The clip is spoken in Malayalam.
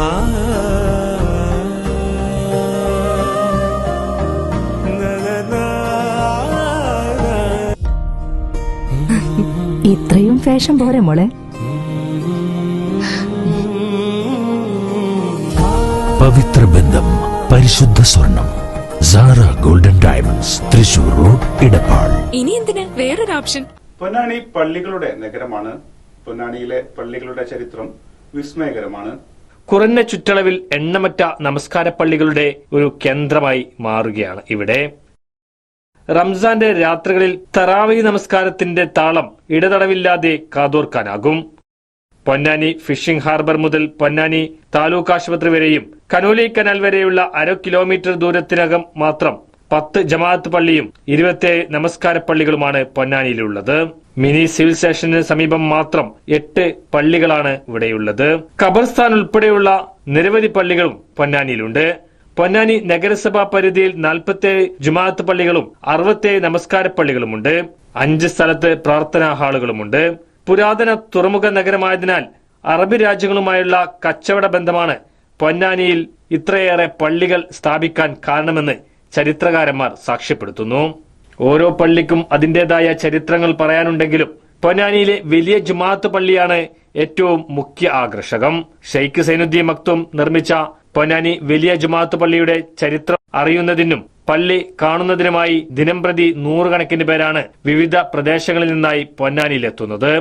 ഇത്രയും ഫാഷൻ പോരെ മോളെ. പവിത്ര ബന്ധം പരിശുദ്ധ സ്വർണം Sara golden diamonds Thrissur road Edappal ഇനി എന്തിന്? വേറൊരു ഓപ്ഷൻ. പൊന്നാണി പള്ളികളുടെ നഗരമാണ്. പൊന്നാണിയിലെ പള്ളികളുടെ ചരിത്രം വിസ്മയകരമാണ്. കുറഞ്ഞ ചുറ്റളവിൽ എണ്ണമറ്റ നമസ്കാര പള്ളികളുടെ ഒരു കേന്ദ്രമായി മാറുകയാണ് ഇവിടെ. റംസാന്റെ രാത്രികളിൽ തറാവി നമസ്കാരത്തിന്റെ താളം ഇടതടവില്ലാതെ കാതോർക്കാനാകും. പൊന്നാനി ഫിഷിംഗ് ഹാർബർ മുതൽ പൊന്നാനി താലൂക്ക് ആശുപത്രി വരെയും കനോലി കനാൽ വരെയുള്ള അര കിലോമീറ്റർ ദൂരത്തിനകം മാത്രം പത്ത് ജമാഅത്ത് പള്ളിയും ഇരുപത്തിയേഴ് നമസ്കാര പള്ളികളുമാണ് പൊന്നാനിയിലുള്ളത്. മിനി സിവിൽ സ്റ്റേഷന് സമീപം മാത്രം എട്ട് പള്ളികളാണ് ഇവിടെയുള്ളത്. ഖബർസ്ഥാൻ ഉൾപ്പെടെയുള്ള നിരവധി പള്ളികളും പൊന്നാനിയിലുണ്ട്. പൊന്നാനി നഗരസഭാ പരിധിയിൽ നാൽപ്പത്തിയേഴ് ജുമാഅത്ത് പള്ളികളും അറുപത്തിയേഴ് നമസ്കാര പള്ളികളുമുണ്ട്. അഞ്ച് സ്ഥലത്ത് പ്രാർത്ഥനാ ഹാളുകളുമുണ്ട്. പുരാതന തുറമുഖ നഗരമായതിനാൽ അറബ് രാജ്യങ്ങളുമായുള്ള കച്ചവട ബന്ധമാണ് പൊന്നാനിയിൽ ഇത്രയേറെ പള്ളികൾ സ്ഥാപിക്കാൻ കാരണമെന്ന് ചരിത്രകാരന്മാർ സാക്ഷ്യപ്പെടുത്തുന്നു. ഓരോ പള്ളിക്കും അതിന്റേതായ ചരിത്രങ്ങൾ പറയാനുണ്ടെങ്കിലും പൊന്നാനിയിലെ വലിയ ജുമാഅത്ത് പള്ളിയാണ് ഏറ്റവും മുഖ്യ ആകർഷകം. ഷെയ്ഖ് സൈനുദ്ദീൻ മക്തും നിർമ്മിച്ച പൊന്നാനി വലിയ ജുമാഅത്ത് പള്ളിയുടെ ചരിത്രം അറിയുന്നതിനും പള്ളി കാണുന്നതിനുമായി ദിനംപ്രതി നൂറുകണക്കിന് പേരാണ് വിവിധ പ്രദേശങ്ങളിൽ നിന്നായി പൊന്നാനിയിലെത്തുന്നത്.